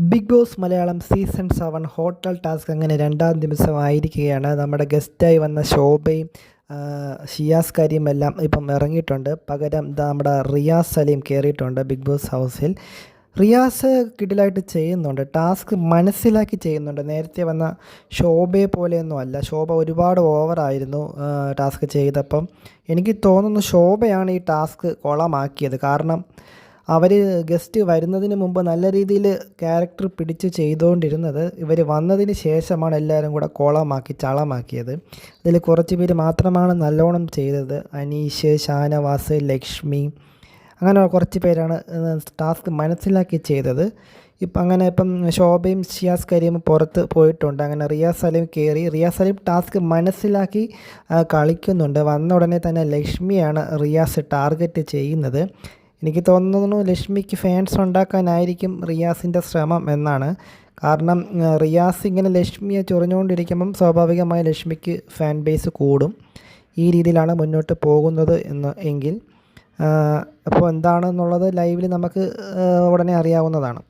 Bigg Boss Malayalam season seven hotel task അങ്ങനെ രണ്ടാം ദിവസമായിരിക്കുകയാണ്. നമ്മുടെ ഗസ്റ്റായി വന്ന ശോഭയും ഷിയാസ് കരീം എല്ലാം ഇപ്പം ഇറങ്ങിയിട്ടുണ്ട്. പകരം നമ്മുടെ റിയാസ് സലീം കയറിയിട്ടുണ്ട് ബിഗ് ബോസ് ഹൗസിൽ. റിയാസ് കിടിലായിട്ട് ചെയ്യുന്നുണ്ട് ടാസ്ക് മനസ്സിലാക്കി ചെയ്യുന്നുണ്ട്. നേരത്തെ വന്ന ശോഭയെ പോലെയൊന്നും അല്ല. ശോഭ ഒരുപാട് ഓവറായിരുന്നു ടാസ്ക് ചെയ്തപ്പം. എനിക്ക് തോന്നുന്നു ശോഭയാണ് ഈ ടാസ്ക് കൊളമാക്കിയത്. കാരണം അവർ ഗസ്റ്റ് വരുന്നതിന് മുമ്പ് നല്ല രീതിയിൽ ക്യാരക്ടർ പിടിച്ച് ചെയ്തുകൊണ്ടിരുന്നത് ഇവർ വന്നതിന് ശേഷമാണ് എല്ലാവരും കൂടെ കോളമാക്കി ചളമാക്കിയത്. അതിൽ കുറച്ച് പേര് മാത്രമാണ് നല്ലോണം ചെയ്തത്. അനീഷ് ഷാനവാസ് ലക്ഷ്മി അങ്ങനെ കുറച്ച് പേരാണ് ടാസ്ക് മനസ്സിലാക്കി ചെയ്തത്. ഇപ്പം അങ്ങനെ ഇപ്പം ശോഭയും ഷിയാസ് കരീമും പുറത്ത് പോയിട്ടുണ്ട്. അങ്ങനെ റിയാസ് സലീം കയറി റിയാസ് സലീം ടാസ്ക് മനസ്സിലാക്കി കളിക്കുന്നുണ്ട്. വന്ന ഉടനെ തന്നെ ലക്ഷ്മിയാണ് റിയാസ് ടാർഗറ്റ് ചെയ്യുന്നത്. എനിക്ക് തോന്നുന്നു ലക്ഷ്മിക്ക് ഫാൻസ് ഉണ്ടാക്കാനായിരിക്കും റിയാസിന്റെ ശ്രമം എന്നാണ്. കാരണം റിയാസ് ഇങ്ങനെ ലക്ഷ്മിയെ ചൊറിഞ്ഞുകൊണ്ടിരിക്കുമ്പം സ്വാഭാവികമായി ലക്ഷ്മിക്ക് ഫാൻ ബേസ് കൂടും. ഈ രീതിയിലാണ് മുന്നോട്ട് പോകുന്നത് എന്ന് എങ്കിൽ അപ്പോൾ എന്താണെന്നുള്ളത് ലൈവിൽ നമുക്ക് ഉടനെ അറിയാവുന്നതാണ്.